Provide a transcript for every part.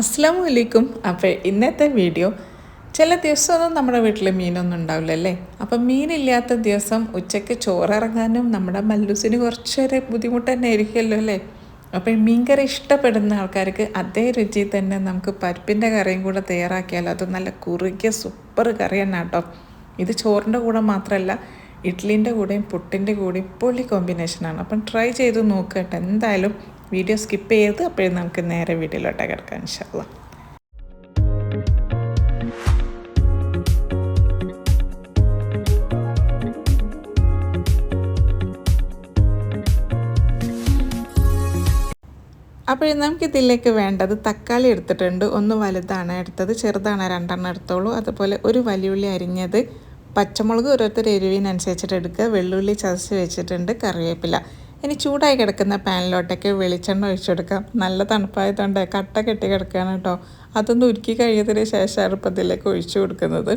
അസ്സാം വലൈക്കും അപ്പോൾ ഇന്നത്തെ വീഡിയോ ചില ദിവസമൊന്നും നമ്മുടെ വീട്ടിൽ മീനൊന്നും ഉണ്ടാവില്ല അല്ലേ? അപ്പം മീനില്ലാത്ത ദിവസം ഉച്ചയ്ക്ക് ചോറിറങ്ങാനും നമ്മുടെ മല്ലൂസിന് കുറച്ചൊരു ബുദ്ധിമുട്ട് തന്നെ ആയിരിക്കുമല്ലോ അല്ലേ? അപ്പം മീൻകറി ഇഷ്ടപ്പെടുന്ന ആൾക്കാർക്ക് അതേ രുചി തന്നെ നമുക്ക് പരിപ്പിന്റെ കറിയും കൂടെ തയ്യാറാക്കിയാലോ അത് നല്ല കുറുകിയ സൂപ്പർ കറി തന്നെ കേട്ടോ. ഇത് ചോറിന്റെ കൂടെ മാത്രമല്ല ഇഡ്ലിന്റെ കൂടെയും പുട്ടിന്റെ കൂടെയും പൊളി കോമ്പിനേഷനാണ്. അപ്പം ട്രൈ ചെയ്ത് നോക്കുക കേട്ടോ. എന്തായാലും വീഡിയോ സ്കിപ്പ് ചെയ്ത് അപ്പോഴും നമുക്ക് നേരെ വീഡിയോയിലോട്ട് കിടക്കാം ഇൻഷാല്ല അപ്പോൾ നമുക്ക് ഇതിലേക്ക് വേണ്ടത് തക്കാളി എടുത്തിട്ടുണ്ട്. ഒന്ന് വലുതാണ് എടുത്തത് ചെറുതാണ് രണ്ടെണ്ണം എടുത്തോളൂ. അതുപോലെ ഒരു വലിയുള്ളി അരിഞ്ഞത് പച്ചമുളക് ഓരോരുത്തർ എരിവിനനുസരിച്ചിട്ട് എടുക്കുക. വെള്ളുള്ളി ചതച്ച് വെച്ചിട്ടുണ്ട് കറിവേപ്പില. ഇനി ചൂടായി കിടക്കുന്ന പാനിലോട്ടേക്ക് വെളിച്ചെണ്ണ ഒഴിച്ചെടുക്കാം നല്ല തണുപ്പായതുകൊണ്ട് കട്ട കെട്ടി കിടക്കുകയാണ് കേട്ടോ. അതൊന്ന് ഉരുക്കി കഴിഞ്ഞതിന് ശേഷം അറുപ്പത്തിലേക്ക് ഒഴിച്ചു കൊടുക്കുന്നത്.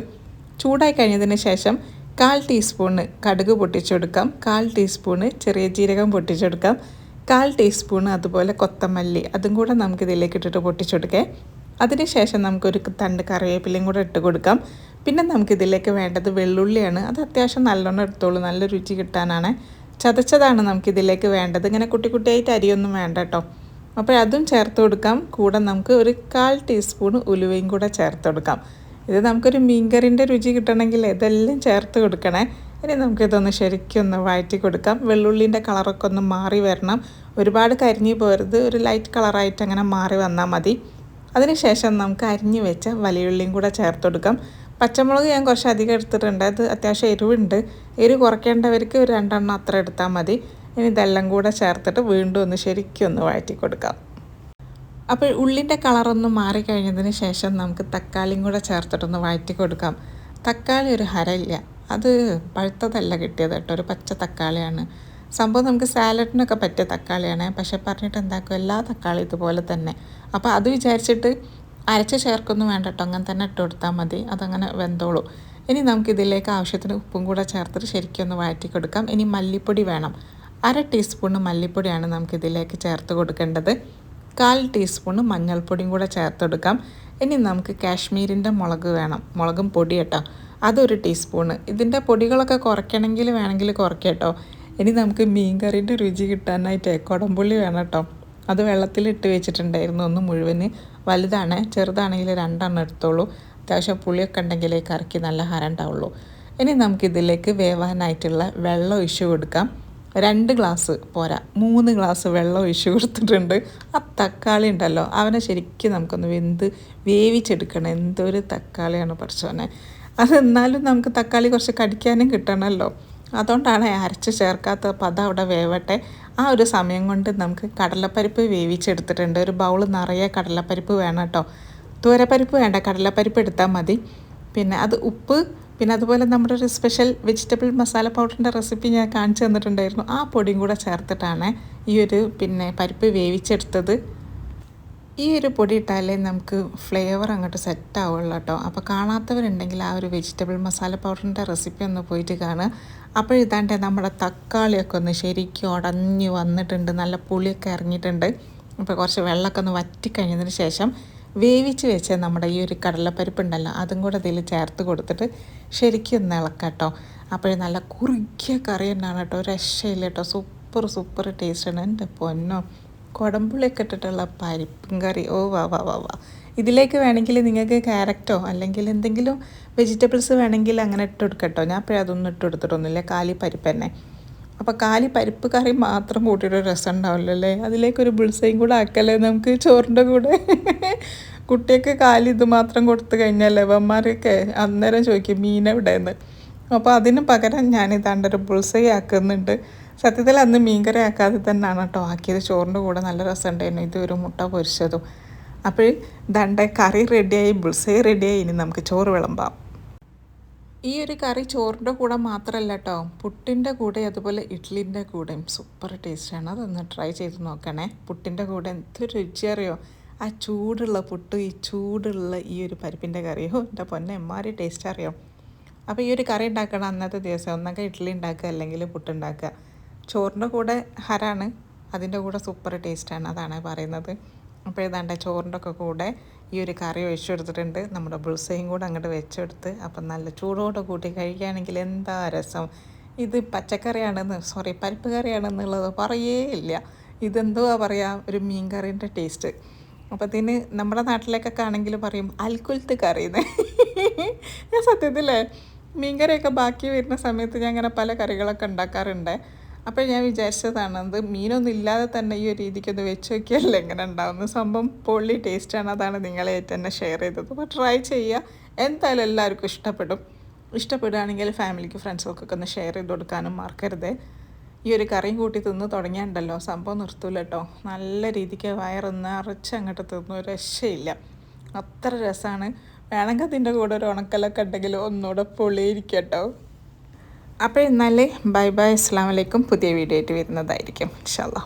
ചൂടായി കഴിഞ്ഞതിന് ശേഷം കാൽ ടീസ്പൂണ് കടുക് പൊട്ടിച്ചെടുക്കാം കാൽ ടീസ്പൂണ് ചെറിയ ജീരകം പൊട്ടിച്ചെടുക്കാം കാൽ ടീസ്പൂണ് അതുപോലെ കൊത്തമല്ലി അതും കൂടെ നമുക്ക് ഇതിലേക്ക് ഇട്ടിട്ട് പൊട്ടിച്ചെടുക്കേ അതിനുശേഷം നമുക്കൊരു തണ്ട് കറിവേപ്പിലയും കൂടെ ഇട്ട് കൊടുക്കാം. പിന്നെ നമുക്കിതിലേക്ക് വേണ്ടത് വെള്ളുള്ളിയാണ്. അത് അത്യാവശ്യം നല്ലോണം എടുത്തോളൂ. നല്ല രുചി കിട്ടാനാണ്. ചതച്ചതാണ് നമുക്കിതിലേക്ക് വേണ്ടത്. ഇങ്ങനെ കുട്ടി കുട്ടിയായിട്ട് അരിയൊന്നും വേണ്ട കേട്ടോ അപ്പോൾ അതും ചേർത്ത് കൊടുക്കാം. കൂടെ നമുക്ക് ഒരു കാൽ ടീസ്പൂൺ ഉലുവയും കൂടെ ചേർത്ത് കൊടുക്കാം. ഇത് നമുക്കൊരു മീൻകറിന്റെ രുചി കിട്ടണമെങ്കിൽ ഇതെല്ലാം ചേർത്ത് കൊടുക്കണേ. ഇനി നമുക്കിതൊന്ന് ശരിക്കും ഒന്ന് വഴറ്റി കൊടുക്കാം. വെള്ളുള്ളിന്റെ കളറൊക്കെ ഒന്ന് മാറി വരണം. ഒരുപാട് കരിഞ്ഞു പോരുത്. ഒരു ലൈറ്റ് കളറായിട്ട് അങ്ങനെ മാറി വന്നാൽ മതി. അതിനുശേഷം നമുക്ക് അരിഞ്ഞു വെച്ച വലിയുള്ളിയും കൂടെ ചേർത്ത് കൊടുക്കാം. പച്ചമുളക് ഞാൻ കുറച്ച് അധികം എടുത്തിട്ടുണ്ട്. അത് അത്യാവശ്യം എരിവുണ്ട്. എരിവ് കുറയ്ക്കേണ്ടവർക്ക് ഒരു രണ്ടെണ്ണം അത്ര എടുത്താൽ മതി. ഇനി ഇതെല്ലാം കൂടെ ചേർത്തിട്ട് വീണ്ടും ഒന്ന് ശരിക്കും ഒന്ന് വഴറ്റി കൊടുക്കാം. അപ്പോൾ ഉള്ളിന്റെ കളറൊന്ന് മാറിക്കഴിഞ്ഞതിന് ശേഷം നമുക്ക് തക്കാളിയും കൂടെ ചേർത്തിട്ടൊന്ന് വഴറ്റി കൊടുക്കാം. തക്കാളി ഒരു ഹരയില്ല. അത് പഴുത്തതല്ല കിട്ടിയത് കേട്ടോ. ഒരു പച്ച തക്കാളിയാണ്. സംഭവം നമുക്ക് സാലഡിനൊക്കെ പറ്റിയ തക്കാളിയാണ്. പക്ഷെ പറഞ്ഞിട്ട് എന്താക്കും? എല്ലാ തക്കാളി ഇതുപോലെ തന്നെ. അപ്പോൾ അത് വിചാരിച്ചിട്ട് അരച്ച് ചേർക്കൊന്നും വേണ്ട കേട്ടോ അങ്ങനെ തന്നെ ഇട്ട് കൊടുത്താൽ മതി. അതങ്ങനെ വെന്തോളൂ. ഇനി നമുക്ക് ഇതിലേക്ക് ആവശ്യത്തിന് ഉപ്പും കൂടെ ചേർത്തിട്ട് ശരിക്കും ഒന്ന് വഴറ്റി കൊടുക്കാം. ഇനി മല്ലിപ്പൊടി വേണം. അര ടീസ്പൂണ് മല്ലിപ്പൊടിയാണ് നമുക്ക് ഇതിലേക്ക് ചേർത്ത് കൊടുക്കേണ്ടത്. കാൽ ടീസ്പൂണ് മഞ്ഞൾപ്പൊടിയും കൂടെ ചേർത്ത് കൊടുക്കാം. ഇനി നമുക്ക് കാശ്മീരിന്റെ മുളക് വേണം. മുളകും പൊടി കേട്ടോ. അതൊരു ടീസ്പൂണ് ഇതിന്റെ പൊടികളൊക്കെ കുറയ്ക്കണമെങ്കിൽ വേണമെങ്കിൽ കുറയ്ക്കട്ടോ ഇനി നമുക്ക് മീൻ കറീന്റെ രുചി കിട്ടാനായിട്ട് കുടംപുള്ളി വേണം കേട്ടോ. അത് വെള്ളത്തിലിട്ട് വെച്ചിട്ടുണ്ടായിരുന്നു ഒന്ന് മുഴുവൻ. വലുതാണ് ചെറുതാണെങ്കിൽ രണ്ടെണ്ണം എടുത്തോളൂ. അത്യാവശ്യം പുളിയൊക്കെ ഉണ്ടെങ്കിലേ കറിക്ക് നല്ല ഹരം ഉണ്ടാവുള്ളൂ. ഇനി നമുക്കിതിലേക്ക് വേവാനായിട്ടുള്ള വെള്ളം ഒഴിച്ചു കൊടുക്കാം. രണ്ട് ഗ്ലാസ് പോരാ. മൂന്ന് ഗ്ലാസ് വെള്ളം ഒഴിച്ചു കൊടുത്തിട്ടുണ്ട്. ആ തക്കാളി ഉണ്ടല്ലോ അവനെ ശരിക്കും നമുക്കൊന്ന് വെന്ത് വേവിച്ചെടുക്കണം. എന്തൊരു തക്കാളിയാണ് പഠിച്ചവനെ അത് എന്നാലും നമുക്ക് തക്കാളി കുറച്ച് കടിക്കാനും കിട്ടണമല്ലോ. അതുകൊണ്ടാണ് അരച്ച് ചേർക്കാത്ത പദം അവിടെ വേവട്ടെ. ആ ഒരു സമയം കൊണ്ട് നമുക്ക് കടലപ്പരിപ്പ് വേവിച്ചെടുത്തിട്ടുണ്ട്. ഒരു ബൗൾ നിറയെ കടലപ്പരിപ്പ് വേണം കേട്ടോ. തൂരപ്പരിപ്പ് വേണ്ട. കടലപ്പരിപ്പ് എടുത്താൽ മതി. പിന്നെ അത് ഉപ്പ് പിന്നെ അതുപോലെ നമ്മുടെ ഒരു സ്പെഷ്യൽ വെജിറ്റബിൾ മസാല പൗഡറിന്റെ റെസിപ്പി ഞാൻ കാണിച്ചു തന്നിട്ടുണ്ടായിരുന്നു. ആ പൊടിയും കൂടെ ചേർത്തിട്ടാണ് ഈ ഒരു പിന്നെ പരിപ്പ് വേവിച്ചെടുത്തത്. ഈ ഒരു പൊടി ഇട്ടാലേ നമുക്ക് ഫ്ലേവർ അങ്ങോട്ട് സെറ്റ് ആവുള്ളൂ കേട്ടോ. അപ്പോൾ കാണാത്തവരുണ്ടെങ്കിൽ ആ ഒരു വെജിറ്റബിൾ മസാല പൗഡറിന്റെ റെസിപ്പി ഒന്ന് പോയിട്ട് കാണുക. അപ്പോൾ ഇതാണ്ട് നമ്മുടെ തക്കാളിയൊക്കെ ഒന്ന് ശരിക്കും ഉടഞ്ഞ് വന്നിട്ടുണ്ട്. നല്ല പുളിയൊക്കെ ഇറങ്ങിയിട്ടുണ്ട്. അപ്പോൾ കുറച്ച് വെള്ളമൊക്കെ ഒന്ന് വറ്റിക്കഴിഞ്ഞതിന് ശേഷം വേവിച്ച് വെച്ച നമ്മുടെ ഈ ഒരു കടലപ്പരിപ്പ് ഉണ്ടല്ലോ അതും കൂടെ ഇതിൽ ചേർത്ത് കൊടുത്തിട്ട് ശരിക്കും ഒന്ന് ഇളക്കാം കേട്ടോ. അപ്പോഴും നല്ല കുറുകിയ കറി തന്നെയാണ് കേട്ടോ. രക്ഷയില്ല കേട്ടോ. സൂപ്പർ സൂപ്പർ ടേസ്റ്റാണ് എന്റെ പൊന്നോ. കുടമ്പുള്ളിയൊക്കെ ഇട്ടിട്ടുള്ള പരിപ്പും കറി. ഓ വാ വാ വാ വാ. ഇതിലേക്ക് വേണമെങ്കിൽ നിങ്ങൾക്ക് ക്യാരറ്റോ അല്ലെങ്കിൽ എന്തെങ്കിലും വെജിറ്റബിൾസ് വേണമെങ്കിൽ അങ്ങനെ ഇട്ട് കൊടുക്കട്ടോ. ഞാൻ അപ്പോഴും അതൊന്നും ഇട്ട് കൊടുത്തിട്ടൊന്നുമില്ല. കാലി പരിപ്പ് തന്നെ. അപ്പോൾ കാലി പരിപ്പ് കറി മാത്രം കൂട്ടിയിട്ട് രസം ഉണ്ടാവില്ല അല്ലേ? അതിലേക്കൊരു ബുൾസയും കൂടെ ആക്കല്ലേ നമുക്ക് ചോറിന്റെ കൂടെ? കുട്ടിയൊക്കെ കാലി ഇത് മാത്രം കൊടുത്തു കഴിഞ്ഞാൽ ലവന്മാരൊക്കെ അന്നേരം ചോദിക്കും മീൻ എവിടെയെന്ന്? അപ്പോൾ അതിന് പകരം ഞാൻ ഇതാണ്ടൊരു ബുൾസൈ ആക്കുന്നുണ്ട്. സത്യത്തിൽ അന്ന് മീൻകറി ആക്കാതെ തന്നെയാണ് കേട്ടോ ആക്കിയത്. ചോറിന്റെ കൂടെ നല്ല രസമുണ്ടായിരുന്നു. ഇത് ഒരു മുട്ട പൊരിച്ചതും. അപ്പോൾ ദണ്ട കറി റെഡിയായി ബുൾസൈ റെഡിയായി. ഇനി നമുക്ക് ചോറ് വിളമ്പാം. ഈ ഒരു കറി ചോറിന്റെ കൂടെ മാത്രമല്ല കേട്ടോ പുട്ടിന്റെ കൂടെ അതുപോലെ ഇഡ്ലിന്റെ കൂടെയും സൂപ്പർ ടേസ്റ്റാണ് അതൊന്ന് ട്രൈ ചെയ്ത് നോക്കണേ. പുട്ടിന്റെ കൂടെ എന്തൊരു രുചി അറിയോ? ആ ചൂടുള്ള പുട്ട് ഈ ചൂടുള്ള ഈ ഒരു പരിപ്പിന്റെ കറിയോ എന്റെ പൊന്നെ എമ്മാരി ടേസ്റ്റ് അറിയോ? അപ്പോൾ ഈ ഒരു കറി ഉണ്ടാക്കണം അന്നത്തെ ദിവസം. ഒന്നൊക്കെ ഇഡ്ഡലി ഉണ്ടാക്കുക അല്ലെങ്കിൽ പുട്ടുണ്ടാക്കുക ചോറിന്റെ കൂടെ ഹരാണ്. അതിന്റെ കൂടെ സൂപ്പർ ടേസ്റ്റാണ് അതാണ് പറയുന്നത്. അപ്പോൾ ഏതാണ്ട് ചോറിന്റെ ഒക്കെ കൂടെ ഈ ഒരു കറി ഒഴിച്ചു കൊടുത്തിട്ടുണ്ട് നമ്മുടെ ബുൾസയും കൂടെ അങ്ങോട്ട് വെച്ചെടുത്ത് അപ്പം നല്ല ചൂടോടെ കൂട്ടി കഴിക്കുകയാണെങ്കിൽ എന്താ രസം? ഇത് പച്ചക്കറിയാണെന്ന് സോറി പരിപ്പ് കറിയാണെന്നുള്ളത് പറയേ ഇല്ല. ഇതെന്തുവാ പറയുക ഒരു മീൻ കറീന്റെ ടേസ്റ്റ് അപ്പോൾ ഇതിന് നമ്മുടെ നാട്ടിലേക്കൊക്കെ ആണെങ്കിൽ പറയും അൽക്കുൽത്ത് കറിയെന്ന്. ഞാൻ സത്യത്തിലേ മീൻകറിയൊക്കെ ബാക്കി വരുന്ന സമയത്ത് ഞാൻ അങ്ങനെ പല കറികളൊക്കെ ഉണ്ടാക്കാറുണ്ട്. അപ്പോൾ ഞാൻ വിചാരിച്ചതാണ് അത് മീനൊന്നും ഇല്ലാതെ തന്നെ ഈ ഒരു രീതിക്കൊന്ന് വെച്ച് നോക്കിയാലേ എങ്ങനെ ഉണ്ടാവുന്ന സംഭവം. പൊള്ളി ടേസ്റ്റാണ് അതാണ് നിങ്ങളെ തന്നെ ഷെയർ ചെയ്തത്. അപ്പോൾ ട്രൈ ചെയ്യുക എന്തായാലും എല്ലാവർക്കും ഇഷ്ടപ്പെടും. ഇഷ്ടപ്പെടുകയാണെങ്കിൽ ഫാമിലിക്ക് ഫ്രണ്ട്സുകൾക്കൊക്കെ ഒന്ന് ഷെയർ ചെയ്ത് കൊടുക്കാനും മറക്കരുത്. ഈ ഒരു കറിയും കൂട്ടി തിന്ന് തുടങ്ങിയാണ്ടല്ലോ സംഭവം നിർത്തൂല കേട്ടോ നല്ല രീതിക്ക് വയറൊന്ന് അരച്ച് അങ്ങോട്ട് തിന്നു രക്ഷയില്ല. അത്ര രസമാണ് വേണമെങ്കിൽ അതിന്റെ കൂടെ ഒരു ഉണക്കലൊക്കെ ഉണ്ടെങ്കിൽ ഒന്നുകൂടെ പൊളിയിരിക്കട്ടോ അപ്പോൾ എന്നാലേ ബൈ ബൈ അസ്സാം വലൈക്കും പുതിയ വീഡിയോ ആയിട്ട് വരുന്നതായിരിക്കും ഇൻഷാല്ലാ